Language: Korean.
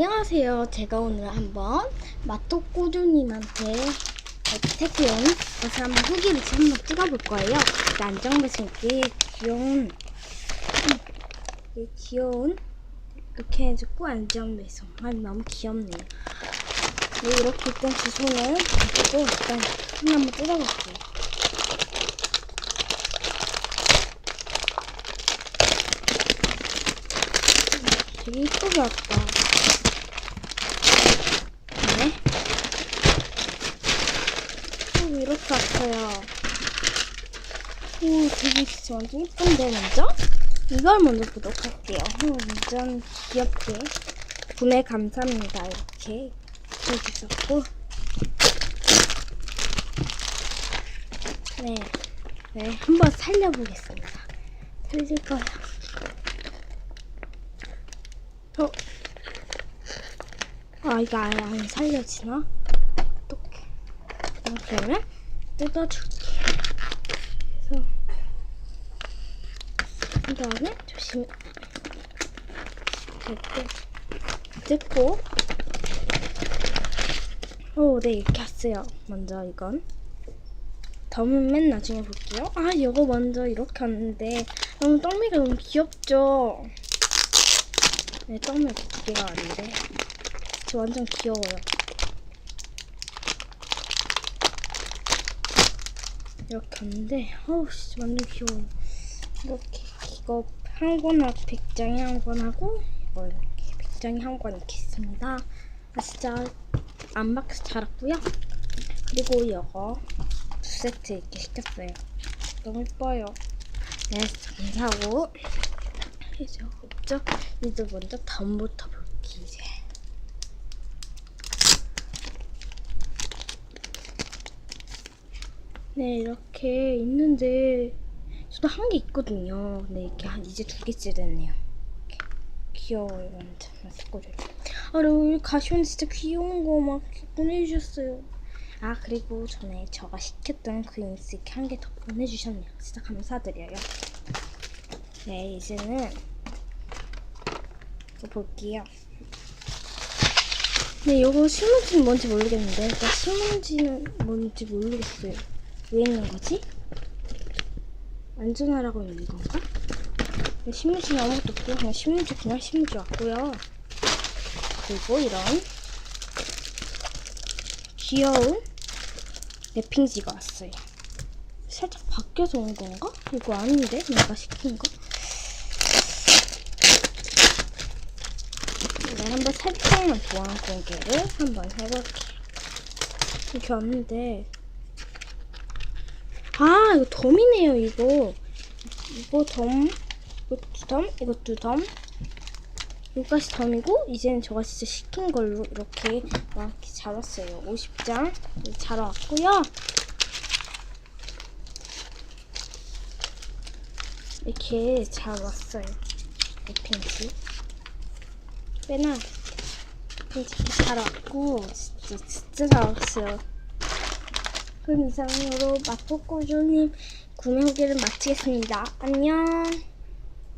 안녕하세요. 제가 오늘 한번 마토꼬주님한테 택배온 것을 한번 후기를 한번 찍어볼 거예요. 이 안정배신 게 귀여운, 이 귀여운 이렇게 해주고 안정배송. 아 너무 귀엽네요. 네, 이렇게 일단 제 손을 가지고 일단 손 한번 뜯어볼게요. 되게 이쁘게 왔다. 네. 오, 이렇게 왔어요. 오, 되게 진짜 완전 이쁜데, 먼저? 이걸 먼저 보도록 할게요. 오, 완전 귀엽게. 구매 감사합니다. 이렇게 해주셨고. 네. 네, 한번 살려보겠습니다. 살릴 거예요. 어? 아, 이거 아예 안 살려지나? 아, 그러면 뜯어줄게. 그래서, 그 다음에 조심히 이렇게 뜯고, 오, 네, 이렇게 왔어요. 먼저 이건. 덤은 맨 나중에 볼게요. 아, 이거 먼저 이렇게 왔는데, 너무 떡미가 너무 귀엽죠? 네, 떡면 두 개가 아닌데. 저 완전 귀여워요. 이렇게 하는데, 어우, 진짜 완전 귀여워요. 이렇게, 이거 한 권하고, 백장이 한 권하고, 이거 이렇게, 백장이 한 권 이렇게 있습니다. 아, 진짜 안박스 잘 왔고요. 그리고 이거 두 세트 이렇게 시켰어요. 너무 예뻐요. 네, 감사하고. 이제 없죠? 이제 먼저 덤부터 볼게 이제. 네 이렇게 있는데 저도 한 개 있거든요. 네 이렇게 한 이제 두 개째 됐네요. 이렇게. 귀여워요 완전 맛있거든요. 아 그리고 가시원 진짜 귀여운 거 막 보내주셨어요. 아 그리고 전에 제가 시켰던 그 인스 한 개 더 보내주셨네요. 진짜 감사드려요. 네 이제는 이거 볼게요. 네, 이거 신문지는 뭔지 모르겠는데, 일단 신문지는 뭔지 모르겠어요. 왜 있는 거지? 안전하라고 있는 건가? 네, 신문지는 아무것도 없고요. 그냥 신문지, 그냥 신문지 왔고요. 그리고 이런 귀여운 랩핑지가 왔어요. 살짝 바뀌어서 온 건가? 이거 아닌데? 내가 시킨 거? 네, 한번 살짝만 보안 공개를 한번 해볼게요. 이렇게 왔는데, 아, 이거 덤이네요, 이거. 이거 덤, 이것도 덤, 이것도 덤. 여기까지 덤이고, 이제는 제가 진짜 시킨 걸로 이렇게 막 왔어요. 50장 잘 왔고요. 이렇게 잘 왔어요. 이 펜지. 빼나 펜지 잘 왔고, 진짜, 진짜 잘 왔어요. 그럼 이상으로 마포꼬조님 구매 후기를 마치겠습니다. 안녕.